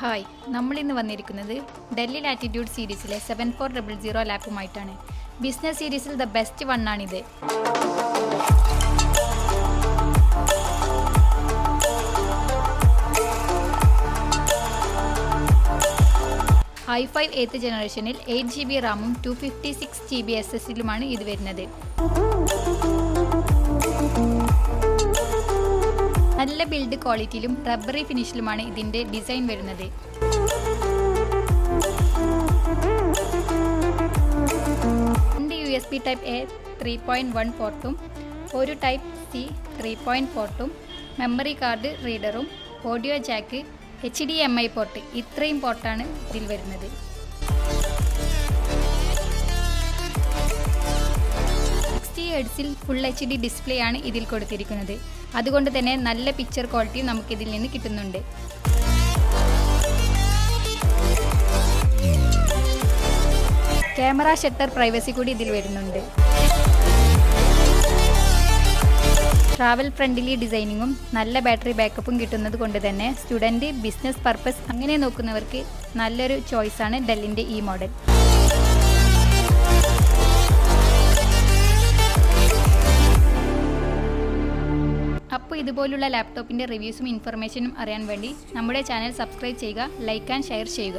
Hi നമ്മൾ ഇന്ന് വന്നിരിക്കുന്നത് ഡൽഹി ലാറ്റിറ്റ്യൂഡ് സീരീസിലെ സെവൻ ഫോർ ഡബിൾ സീറോ ലാപ്പുമായിട്ടാണ്. ബിസിനസ് സീരീസിൽ ദ ബെസ്റ്റ് വൺ ആണിത് ഐ ഫൈവ് എയ്ത്ത് ജനറേഷനിൽ എയ്റ്റ് ജി ബി റാമും two fifty six G B S എസിലുമാണ് ഇത് വരുന്നത്. ബിൽഡ് ക്വാളിറ്റിയിലും റബ്ബറി ഫിനിഷിലുമാണ് ഇതിന്റെ ഡിസൈൻ വരുന്നത്. രണ്ട് U S B type A three point one പോർട്ടും ഒരു ടൈപ്പ് സി ത്രീ പോയിന്റ് പോർട്ടും memory card റീഡറും audio jack H D M I port ഇത്രയും പോർട്ടാണ് ഇതിൽ വരുന്നത്. ഹെഡ്സിൽ ഫുൾ എച്ച് ഡി ഡിസ്പ്ലേ ആണ് ഇതിൽ കൊടുത്തിരിക്കുന്നത്. അതുകൊണ്ട് തന്നെ നല്ല പിക്ചർ ക്വാളിറ്റി നമുക്കിതിൽ നിന്ന് കിട്ടുന്നുണ്ട്. ക്യാമറ ഷട്ടർ പ്രൈവസി കൂടി ഇതിൽ വരുന്നുണ്ട്. ട്രാവൽ ഫ്രണ്ട്ലി ഡിസൈനിങ്ങും നല്ല ബാറ്ററി ബാക്കപ്പും കിട്ടുന്നത് കൊണ്ട് തന്നെ സ്റ്റുഡന്റ് ബിസിനസ് പർപ്പസ് അങ്ങനെ നോക്കുന്നവർക്ക് നല്ലൊരു ചോയ്സാണ് ഡെല്ലിന്റെ ഈ മോഡൽ അപ്പോൾ ഇതുപോലുള്ള ലാപ്ടോപ്പിന്റെ റിവ്യൂസും ഇൻഫർമേഷനും അറിയാൻ വേണ്ടി നമ്മുടെ ചാനൽ സബ്സ്ക്രൈബ് ചെയ്യുക ലൈക്ക് ആൻഡ് ഷെയർ ചെയ്യുക.